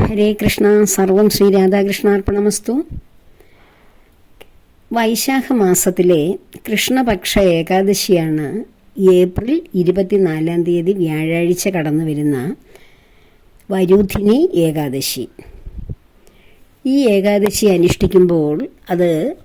ഹരേ കൃഷ്ണ സർവം ശ്രീ രാധാകൃഷ്ണാർപ്പണമസ്തു. വൈശാഖ മാസത്തിലെ കൃഷ്ണപക്ഷ ഏകാദശിയാണ് ഏപ്രിൽ ഇരുപത്തിനാലാം തീയതി വ്യാഴാഴ്ച കടന്നു വരുന്ന വരൂധിനി ഏകാദശി. ഈ ഏകാദശി അനുഷ്ഠിക്കുമ്പോൾ അത്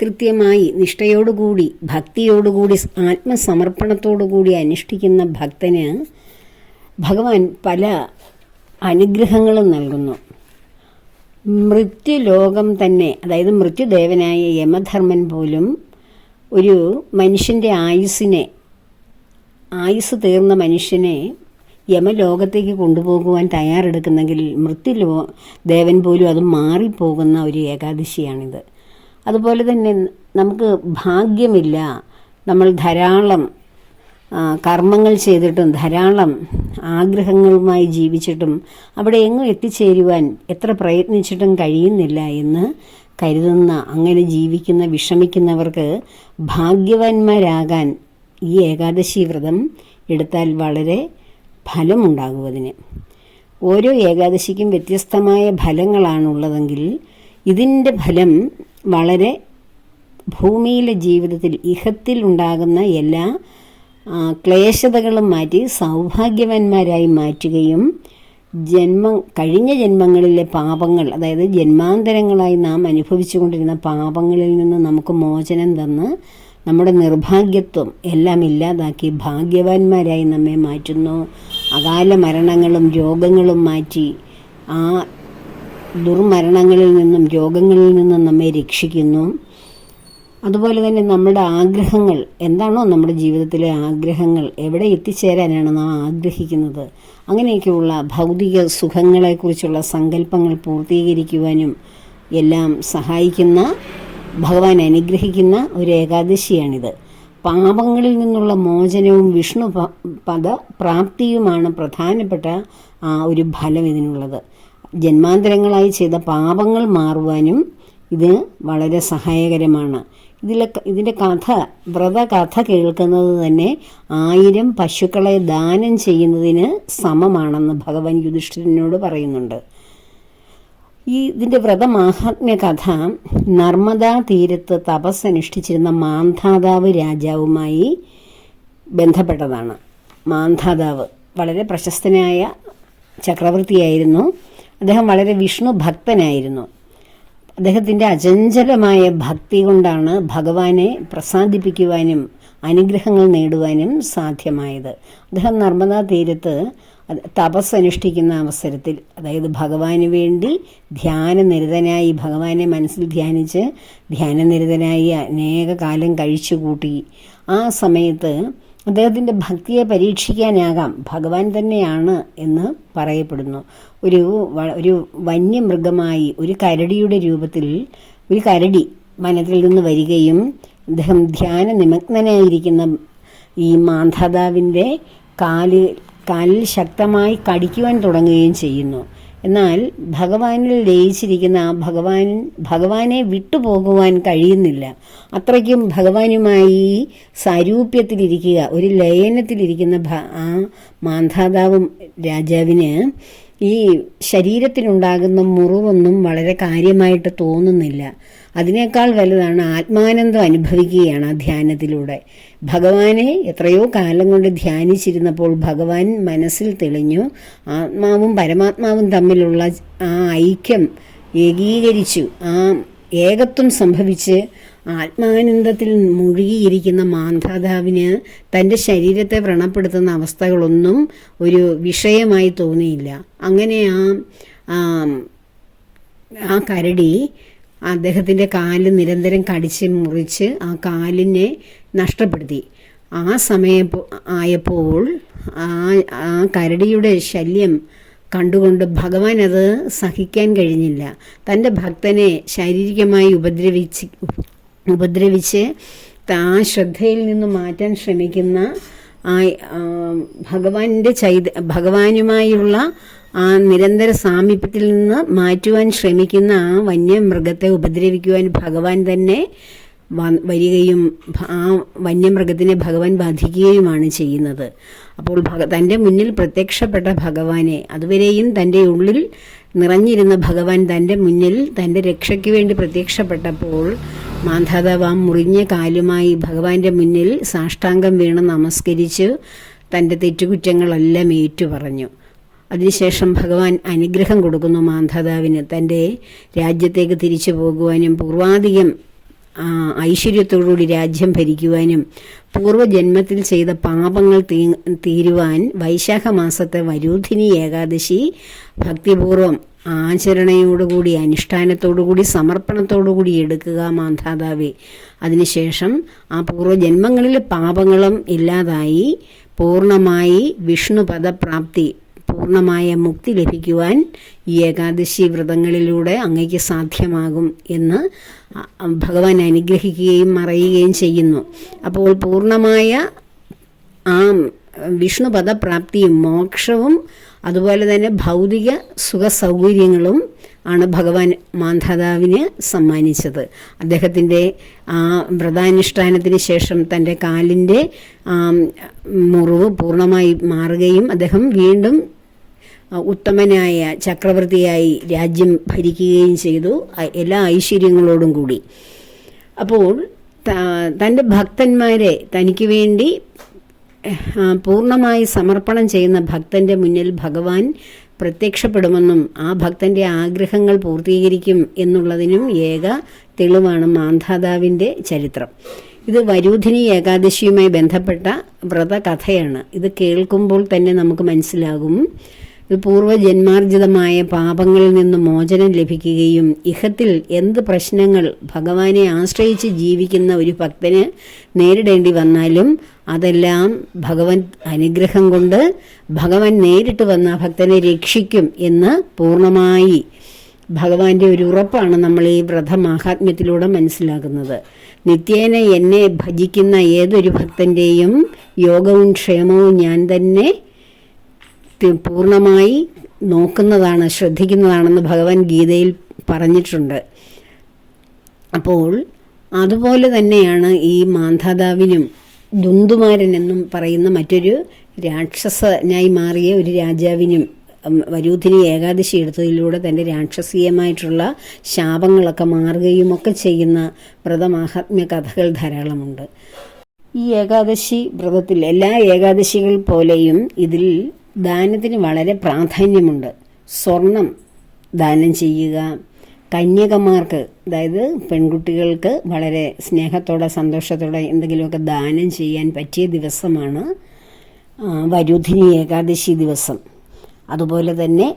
കൃത്യമായി നിഷ്ഠയോടുകൂടി ഭക്തിയോടുകൂടി ആത്മസമർപ്പണത്തോടുകൂടി അനുഷ്ഠിക്കുന്ന ഭക്തന് ഭഗവാൻ പല അനുഗ്രഹങ്ങളും നൽകുന്നു. മൃത്യുലോകം തന്നെ അതായത് മൃത്യുദേവനായ യമധർമ്മൻ പോലും ഒരു മനുഷ്യന്റെ ആയുസ്സിനെ ആയുസ് തീർന്ന മനുഷ്യനെ യമലോകത്തേക്ക് കൊണ്ടുപോകുവാൻ തയ്യാറെടുക്കുന്നെങ്കിൽ മൃത്യുലോ ദേവൻ പോലും അത് മാറിപ്പോകുന്ന ഒരു ഏകാദശിയാണിത്. അതുപോലെ തന്നെ നമുക്ക് ഭാഗ്യമില്ല. നമ്മൾ ധാരാളം കർമ്മങ്ങൾ ചെയ്തിട്ടും ധാരാളം ആഗ്രഹങ്ങളുമായി ജീവിച്ചിട്ടും അവിടെ എങ്ങും എത്തിച്ചേരുവാൻ എത്ര പ്രയത്നിച്ചിട്ടും കഴിയുന്നില്ല എന്ന് കരുതുന്ന അങ്ങനെ ജീവിക്കുന്ന വിഷമിക്കുന്നവർക്ക് ഭാഗ്യവാന്മാരാകാൻ ഈ ഏകാദശി വ്രതം എടുത്താൽ വളരെ ഫലമുണ്ടാകും അതിന് ഓരോ ഏകാദശിക്കും വ്യത്യസ്തമായ ഫലങ്ങളാണുള്ളതെങ്കിൽ ഇതിന്റെ ഫലം വളരെ ഭൂമിയിലെ ജീവിതത്തിൽ ഇഹത്തിൽ ഉണ്ടാകുന്ന എല്ലാ ക്ലേശതകളും മാറ്റി സൗഭാഗ്യവാന്മാരായി മാറ്റുകയും ജന്മ കഴിഞ്ഞ ജന്മങ്ങളിലെ പാപങ്ങൾ അതായത് ജന്മാന്തരങ്ങളായി നാം അനുഭവിച്ചുകൊണ്ടിരുന്ന പാപങ്ങളിൽ നിന്ന് നമുക്ക് മോചനം തന്ന് നമ്മുടെ നിർഭാഗ്യത്വം എല്ലാം ഇല്ലാതാക്കി ഭാഗ്യവാന്മാരായി നമ്മെ മാറ്റുന്നു. അകാല മരണങ്ങളും രോഗങ്ങളും മാറ്റി ആ ദുർമരണങ്ങളിൽ നിന്നും രോഗങ്ങളിൽ നിന്നും നമ്മെ രക്ഷിക്കുന്നു. അതുപോലെ തന്നെ നമ്മുടെ ആഗ്രഹങ്ങൾ എന്താണോ നമ്മുടെ ജീവിതത്തിലെ ആഗ്രഹങ്ങൾ എവിടെ എത്തിച്ചേരാനാണ് നാം ആഗ്രഹിക്കുന്നത്? അങ്ങനെയൊക്കെയുള്ള ഭൗതിക സുഖങ്ങളെക്കുറിച്ചുള്ള സങ്കല്പങ്ങൾ പൂർത്തീകരിക്കുവാനും എല്ലാം സഹായിക്കുന്ന ഭഗവാൻ അനുഗ്രഹിക്കുന്ന ഒരു ഏകാദശിയാണിത്. പാപങ്ങളിൽ നിന്നുള്ള മോചനവും വിഷ്ണു പദ പ്രാപ്തിയുമാണ് പ്രധാനപ്പെട്ട ആ ഒരു ഫലം ഇതിനുള്ളത്. ജന്മാന്തരങ്ങളായി ചെയ്ത പാപങ്ങൾ മാറുവാനും ഇത് വളരെ സഹായകരമാണ്. ഇതിലെ ഇതിന്റെ കഥ വ്രതകഥ കേൾക്കുന്നത് തന്നെ ആയിരം പശുക്കളെ ദാനം ചെയ്യുന്നതിന് സമമാണെന്ന് ഭഗവാൻ യുധിഷ്ഠിരനോട് പറയുന്നുണ്ട്. ഈ ഇതിന്റെ വ്രതമാഹാത്മ്യ കഥ നർമ്മദാ തീരത്ത് തപസ് അനുഷ്ഠിച്ചിരുന്ന മാന്ധാതാവ് രാജാവുമായി ബന്ധപ്പെട്ടതാണ്. മാന്ധാതാവ് വളരെ പ്രശസ്തനായ ചക്രവർത്തിയായിരുന്നു. അദ്ദേഹം വളരെ വിഷ്ണു ഭക്തനായിരുന്നു. അദ്ദേഹത്തിന്റെ അചഞ്ചലമായ ഭക്തി കൊണ്ടാണ് ഭഗവാനെ പ്രസാദിപ്പിക്കുവാനും അനുഗ്രഹങ്ങൾ നേടുവാനും സാധ്യമായത്. അദ്ദേഹം നർമ്മദാ തീരത്ത് തപസ് അനുഷ്ഠിക്കുന്ന അവസരത്തിൽ അതായത് ഭഗവാന് വേണ്ടി ധ്യാനനിരതനായി ഭഗവാനെ മനസ്സിൽ ധ്യാനിച്ച് ധ്യാനനിരതനായി അനേക കാലം കഴിച്ചുകൂട്ടി ആ സമയത്ത് അദ്ദേഹത്തിന്റെ ഭക്തിയെ പരീക്ഷിക്കാനാകാം. ഭഗവാൻ തന്നെയാണ് എന്ന് പറയപ്പെടുന്നു. ഒരു ഒരു വന്യമൃഗമായി ഒരു കരടിയുടെ രൂപത്തിൽ ഒരു കരടി വനത്തിൽ നിന്ന് വരികയും അദ്ദേഹം ധ്യാന നിമഗ്നനായിരിക്കുന്ന ഈ മാന്ധാതാവിന്റെ കാൽ കാലിൽ ശക്തമായി കടിക്കുവാൻ തുടങ്ങുകയും ചെയ്യുന്നു. എന്നാൽ ഭഗവാനിൽ ലയിച്ചിരിക്കുന്ന ആ ഭഗവാൻ ഭഗവാനെ വിട്ടുപോകുവാൻ കഴിയുന്നില്ല. അത്രയ്ക്കും ഭഗവാനുമായി സാരൂപ്യത്തിലിരിക്കുക ഒരു ലയനത്തിലിരിക്കുന്ന ആ മാന്ധാതാവും രാജാവിന് ഈ ശരീരത്തിനുണ്ടാകുന്ന മുറിവൊന്നും വളരെ കാര്യമായിട്ട് തോന്നുന്നില്ല. അതിനേക്കാൾ വലുതാണ് ആത്മാനന്ദം അനുഭവിക്കുകയാണ് ആ ധ്യാനത്തിലൂടെ. ഭഗവാനെ എത്രയോ കാലം കൊണ്ട് ധ്യാനിച്ചിരുന്നപ്പോൾ ഭഗവാൻ മനസ്സിൽ തെളിഞ്ഞു ആത്മാവും പരമാത്മാവും തമ്മിലുള്ള ആ ഐക്യം ഏകീകരിച്ചു. ആ ഏകത്വം സംഭവിച്ച് ആത്മാനന്ദത്തിൽ മുഴുകിയിരിക്കുന്ന മാന്ധാതാവിന് തന്റെ ശരീരത്തെ വ്രണപ്പെടുത്തുന്ന അവസ്ഥകളൊന്നും ഒരു വിഷയമായി തോന്നിയില്ല. അങ്ങനെ ആ ആ, കരടി അദ്ദേഹത്തിന്റെ കാൽ നിരന്തരം കടിച്ച് മുറിച്ച് ആ കാലിനെ നഷ്ടപ്പെടുത്തി. ആ സമയം ആയപ്പോൾ ആ ആ കരടിയുടെ ശല്യം കണ്ടുകൊണ്ട് ഭഗവാൻ അത് സഹിക്കാൻ കഴിഞ്ഞില്ല. തന്റെ ഭക്തനെ ശാരീരികമായി ഉപദ്രവിച്ച് ഉപദ്രവിച്ച് ആ ശ്രദ്ധയിൽ നിന്ന് മാറ്റാൻ ശ്രമിക്കുന്ന ആ ഭഗവാന്റെ ചൈത ഭഗവാനുമായുള്ള ആ നിരന്തര സാമീപ്യത്തിൽ നിന്ന് മാറ്റുവാൻ ശ്രമിക്കുന്ന ആ വന്യമൃഗത്തെ ഉപദ്രവിക്കുവാൻ ഭഗവാൻ തന്നെ വരികയും ആ വന്യമൃഗത്തിനെ ഭഗവാൻ ബാധിക്കുകയുമാണ് ചെയ്യുന്നത്. അപ്പോൾ ഭഗ തന്റെ മുന്നിൽ പ്രത്യക്ഷപ്പെട്ട ഭഗവാനെ അതുവരെയും തന്റെ ഉള്ളിൽ നിറഞ്ഞിരുന്ന ഭഗവാൻ തന്റെ മുന്നിൽ തന്റെ രക്ഷയ്ക്ക് വേണ്ടി പ്രത്യക്ഷപ്പെട്ടപ്പോൾ മാന്ധാതാവ് മുറിഞ്ഞ കാലുമായി ഭഗവാന്റെ മുന്നിൽ സാഷ്ടാംഗം വീണ് നമസ്കരിച്ച് തന്റെ തെറ്റുകുറ്റങ്ങളെല്ലാം ഏറ്റു പറഞ്ഞു അതിനുശേഷം ഭഗവാൻ അനുഗ്രഹം കൊടുക്കുന്നു മാന്ധാതാവിന്. തന്റെ രാജ്യത്തേക്ക് തിരിച്ചു പോകുവാനും പൂർവാധികം ഐശ്വര്യത്തോടുകൂടി രാജ്യം ഭരിക്കുവാനും പൂർവജന്മത്തിൽ ചെയ്ത പാപങ്ങൾ തീ തീരുവാൻ വൈശാഖ മാസത്തെ വരൂധിനി ഏകാദശി ഭക്തിപൂർവം ആചരണയോടുകൂടി അനുഷ്ഠാനത്തോടുകൂടി സമർപ്പണത്തോടുകൂടി എടുക്കുക മാന്ധാതാവേ അതിനുശേഷം ആ പൂർവജന്മങ്ങളിലെ പാപങ്ങളും ഇല്ലാതായി പൂർണമായി വിഷ്ണുപദപ്രാപ്തി പൂർണമായ മുക്തി ലഭിക്കുവാൻ ഈ ഏകാദശി വ്രതങ്ങളിലൂടെ അങ്ങയ്ക്ക് സാധ്യമാകും എന്ന് ഭഗവാൻ അനുഗ്രഹിക്കുകയും മറയുകയും ചെയ്യുന്നു. അപ്പോൾ പൂർണമായ ആ വിഷ്ണുപദപ്രാപ്തിയും മോക്ഷവും അതുപോലെ തന്നെ ഭൗതിക സുഖ സൗകര്യങ്ങളും ആണ് ഭഗവാൻ മാന്ധാതാവിന് സമ്മാനിച്ചത്. അദ്ദേഹത്തിന്റെ ആ വ്രതാനുഷ്ഠാനത്തിന് ശേഷം തന്റെ കാലിന്റെ മുറിവ് പൂർണമായി മാറുകയും അദ്ദേഹം വീണ്ടും ഉത്തമനായ ചക്രവർത്തിയായി രാജ്യം ഭരിക്കുകയും ചെയ്തു എല്ലാ ഐശ്വര്യങ്ങളോടും കൂടി. അപ്പോൾ തന്റെ ഭക്തന്മാരെ തനിക്ക് വേണ്ടി പൂർണമായി സമർപ്പണം ചെയ്യുന്ന ഭക്തന്റെ മുന്നിൽ ഭഗവാൻ പ്രത്യക്ഷപ്പെടുമെന്നും ആ ഭക്തന്റെ ആഗ്രഹങ്ങൾ പൂർത്തീകരിക്കും എന്നുള്ളതിനും ഏക തെളിവാണ് മാന്ധാതാവിന്റെ ചരിത്രം. ഇത് വരൂധിനി ഏകാദശിയുമായി ബന്ധപ്പെട്ട വ്രതകഥയാണ്. ഇത് കേൾക്കുമ്പോൾ തന്നെ നമുക്ക് മനസ്സിലാകും. ഇത് പൂർവജന്മാർജിതമായ പാപങ്ങളിൽ നിന്ന് മോചനം ലഭിക്കുകയും ഇഹത്തിൽ എന്ത് പ്രശ്നങ്ങൾ ഭഗവാനെ ആശ്രയിച്ച് ജീവിക്കുന്ന ഒരു ഭക്തന് നേരിടേണ്ടി വന്നാലും അതെല്ലാം ഭഗവൻ അനുഗ്രഹം കൊണ്ട് ഭഗവാൻ നേരിട്ട് വന്ന ഭക്തനെ രക്ഷിക്കും എന്ന് പൂർണമായി ഭഗവാന്റെ ഒരു ഉറപ്പാണ് നമ്മൾ ഈ വ്രതമാഹാത്മ്യത്തിലൂടെ മനസ്സിലാക്കുന്നത് നിത്യേന എന്നെ ഭജിക്കുന്ന ഏതൊരു ഭക്തന്റെയും യോഗവും ക്ഷേമവും ഞാൻ തന്നെ പൂർണമായി നോക്കുന്നതാണ് ശ്രദ്ധിക്കുന്നതാണെന്ന് ഭഗവാൻ ഗീതയിൽ പറഞ്ഞിട്ടുണ്ട്. അപ്പോൾ അതുപോലെ തന്നെയാണ് ഈ മാന്ധാതാവിനും ദുന്ദുമാരൻ എന്നും പറയുന്ന മറ്റൊരു രാക്ഷസനായി മാറിയ ഒരു രാജാവിനും വരൂധിനി ഏകാദശി എടുത്തതിലൂടെ തന്റെ രാക്ഷസീയമായിട്ടുള്ള ശാപങ്ങളൊക്കെ മാറുകയും ഒക്കെ ചെയ്യുന്ന വ്രതമാഹാത്മ്യ കഥകൾ ധാരാളമുണ്ട്. ഈ ഏകാദശി വ്രതത്തിൽ എല്ലാ ഏകാദശികൾ പോലെയും ഇതിൽ ദാനത്തിന് വളരെ പ്രാധാന്യമുണ്ട്. സ്വർണം ദാനം ചെയ്യുക. കന്യകമാർക്ക് അതായത് പെൺകുട്ടികൾക്ക് വളരെ സ്നേഹത്തോടെ സന്തോഷത്തോടെ എന്തെങ്കിലുമൊക്കെ ദാനം ചെയ്യാൻ പറ്റിയ ദിവസമാണ് വരുധിനി ഏകാദശി ദിവസം. അതുപോലെ തന്നെ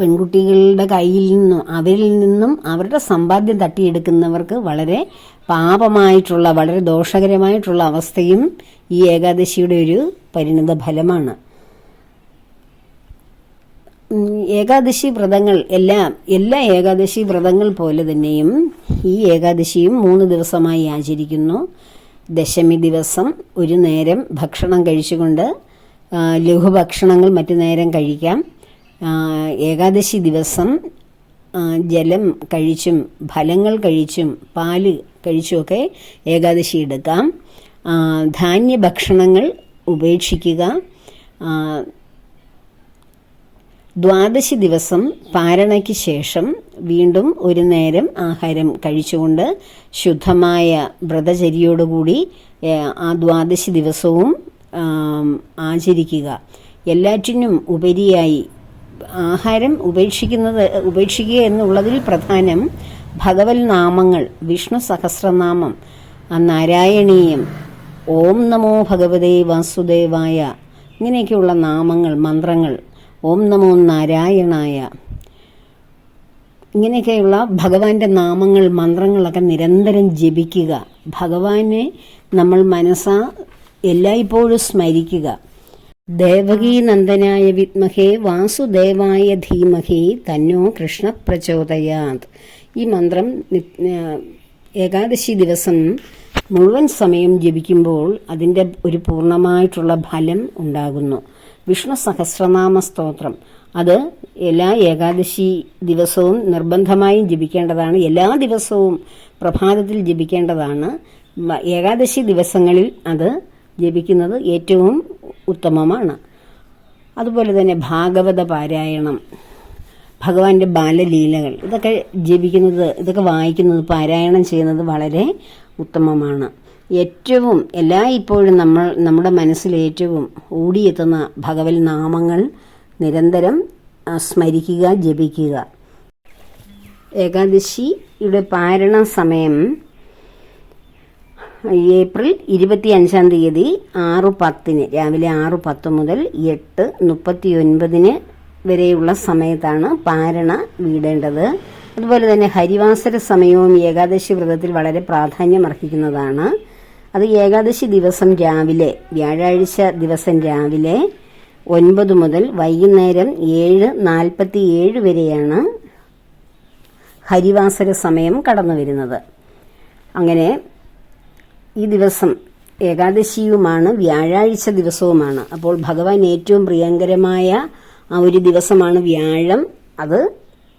പെൺകുട്ടികളുടെ കയ്യിൽ നിന്നും അവരിൽ നിന്നും അവരുടെ സമ്പാദ്യം തട്ടിയെടുക്കുന്നവർക്ക് വളരെ പാപമായിട്ടുള്ള വളരെ ദോഷകരമായിട്ടുള്ള അവസ്ഥയും ഈ ഏകാദശിയുടെ ഒരു പരിണിത ഫലമാണ്. ഏകാദശി വ്രതങ്ങൾ എല്ലാം എല്ലാ ഏകാദശി വ്രതങ്ങൾ പോലെ തന്നെയും ഈ ഏകാദശിയും മൂന്ന് ദിവസമായി ആചരിക്കുന്നു. ദശമി ദിവസം ഒരു നേരം ഭക്ഷണം കഴിച്ചുകൊണ്ട് ലഘുഭക്ഷണങ്ങൾ മറ്റു നേരം കഴിക്കാം. ഏകാദശി ദിവസം ജലം കഴിച്ചും ഫലങ്ങൾ കഴിച്ചും പാൽ കഴിച്ചുമൊക്കെ ഏകാദശി എടുക്കാം. ധാന്യ ധാന്യഭക്ഷണങ്ങൾ ഉപേക്ഷിക്കുക. ദ്വാദശി ദിവസം പാരണയ്ക്ക് ശേഷം വീണ്ടും ഒരു നേരം ആഹാരം കഴിച്ചുകൊണ്ട് ശുദ്ധമായ വ്രതചര്യയോടുകൂടി ആ ദ്വാദശി ദിവസവും ആചരിക്കുക. എല്ലാറ്റിനും ഉപരിയായി ആഹാരം ഉപേക്ഷിക്കുന്നത് ഉപേക്ഷിക്കുക എന്നുള്ളതിൽ പ്രധാനം ഭഗവൽ നാമങ്ങൾ വിഷ്ണു സഹസ്രനാമം നാരായണീയം ഓം നമോ ഭഗവതേ വാസുദേവായ ഇങ്ങനെയൊക്കെയുള്ള നാമങ്ങൾ മന്ത്രങ്ങൾ ഓം നമോ നാരായണായ. ഇങ്ങനെയൊക്കെയുള്ള ഭഗവാന്റെ നാമങ്ങൾ മന്ത്രങ്ങളൊക്കെ നിരന്തരം ജപിക്കുക. ഭഗവാനെ നമ്മൾ മനസ്സാ എല്ലായ്പ്പോഴും സ്മരിക്കുക. ദേവകീ നന്ദനായ വിത്മഹേ വാസുദേവായ ധീമഹേ തന്നോ കൃഷ്ണ പ്രചോദയാത്. ഈ മന്ത്രം ഏകാദശി ദിവസം മുഴുവൻ സമയം ജപിക്കുമ്പോൾ അതിന്റെ ഒരു പൂർണമായിട്ടുള്ള ഫലം ഉണ്ടാകുന്നു. വിഷ്ണു സഹസ്രനാമ സ്തോത്രം. അത് എല്ലാ ഏകാദശി ദിവസവും നിർബന്ധമായും ജപിക്കേണ്ടതാണ്. എല്ലാ ദിവസവും പ്രഭാതത്തിൽ ജപിക്കേണ്ടതാണ്. ഏകാദശി ദിവസങ്ങളിൽ അത് ജപിക്കുന്നത് ഏറ്റവും ഉത്തമമാണ്. അതുപോലെ തന്നെ ഭാഗവത പാരായണം ഭഗവാന്റെ ബാലലീലകൾ ഇതൊക്കെ ജപിക്കുന്നത് ഇതൊക്കെ വായിക്കുന്നത് പാരായണം ചെയ്യുന്നത് വളരെ ഉത്തമമാണ്. ഏറ്റവും എല്ലാ ഇപ്പോഴും നമ്മൾ നമ്മുടെ മനസ്സിൽ ഏറ്റവും ഓടിയെത്തുന്ന ഭഗവൽ നാമങ്ങൾ നിരന്തരം സ്മരിക്കുക ജപിക്കുക. ഏകാദശിയുടെ പാരണ സമയം ഏപ്രിൽ ഇരുപത്തി അഞ്ചാം തീയതി ആറ് പത്തിന് രാവിലെ ആറ് പത്ത് മുതൽ എട്ട് മുപ്പത്തി ഒൻപതിന് വരെയുള്ള സമയത്താണ് പാരണ വീടേണ്ടത്. അതുപോലെ തന്നെ ഹരിവാസര സമയവും ഏകാദശി വ്രതത്തിൽ വളരെ പ്രാധാന്യം അർഹിക്കുന്നതാണ് അത് ഏകാദശി ദിവസം രാവിലെ വ്യാഴാഴ്ച ദിവസം രാവിലെ ഒൻപത് മുതൽ വൈകുന്നേരം ഏഴ് നാൽപ്പത്തി ഏഴ് വരെയാണ് ഹരിവാസര സമയം കടന്നു വരുന്നത്. അങ്ങനെ ഈ ദിവസം ഏകാദശിയുമാണ് വ്യാഴാഴ്ച ദിവസവുമാണ്. അപ്പോൾ ഭഗവാൻ ഏറ്റവും പ്രിയങ്കരമായ ആ ഒരു ദിവസമാണ് വ്യാഴം. അത്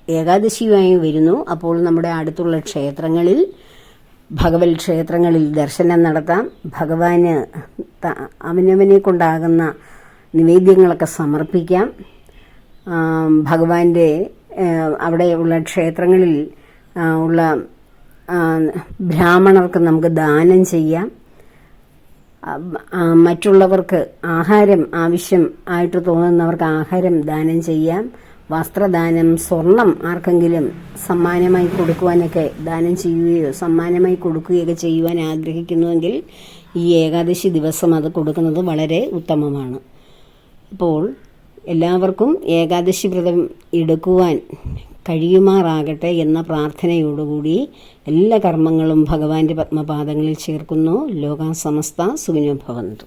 ഏകാദശിയുമായി വരുന്നു. അപ്പോൾ നമ്മുടെ അടുത്തുള്ള ക്ഷേത്രങ്ങളിൽ ഭഗവത് ക്ഷേത്രങ്ങളിൽ ദർശനം നടത്താം. ഭഗവാന് അവനവനെ കൊണ്ടാകുന്ന നിവേദ്യങ്ങളൊക്കെ സമർപ്പിക്കാം. ഭഗവാന്റെ അവിടെയുള്ള ക്ഷേത്രങ്ങളിൽ ഉള്ള ബ്രാഹ്മണർക്ക് നമുക്ക് ദാനം ചെയ്യാം. മറ്റുള്ളവർക്ക് ആഹാരം ആവശ്യം ആയിട്ട് തോന്നുന്നവർക്ക് ആഹാരം ദാനം ചെയ്യാം. വസ്ത്രദാനം സ്വർണം ആർക്കെങ്കിലും സമ്മാനമായി കൊടുക്കുവാനൊക്കെ ദാനം ചെയ്യുകയോ സമ്മാനമായി കൊടുക്കുകയൊക്കെ ചെയ്യുവാൻ ആഗ്രഹിക്കുന്നുവെങ്കിൽ ഈ ഏകാദശി ദിവസം അത് കൊടുക്കുന്നത് വളരെ ഉത്തമമാണ്. അപ്പോൾ എല്ലാവർക്കും ഏകാദശി വ്രതം എടുക്കുവാൻ കഴിയുമാറാകട്ടെ എന്ന പ്രാർത്ഥനയോടുകൂടി എല്ലാ കർമ്മങ്ങളും ഭഗവാന്റെ പത്മപാദങ്ങളിൽ ചേർക്കുന്നു. ലോകാസമസ്ത സമസ്ത സുഖിനോ ഭവന്തു.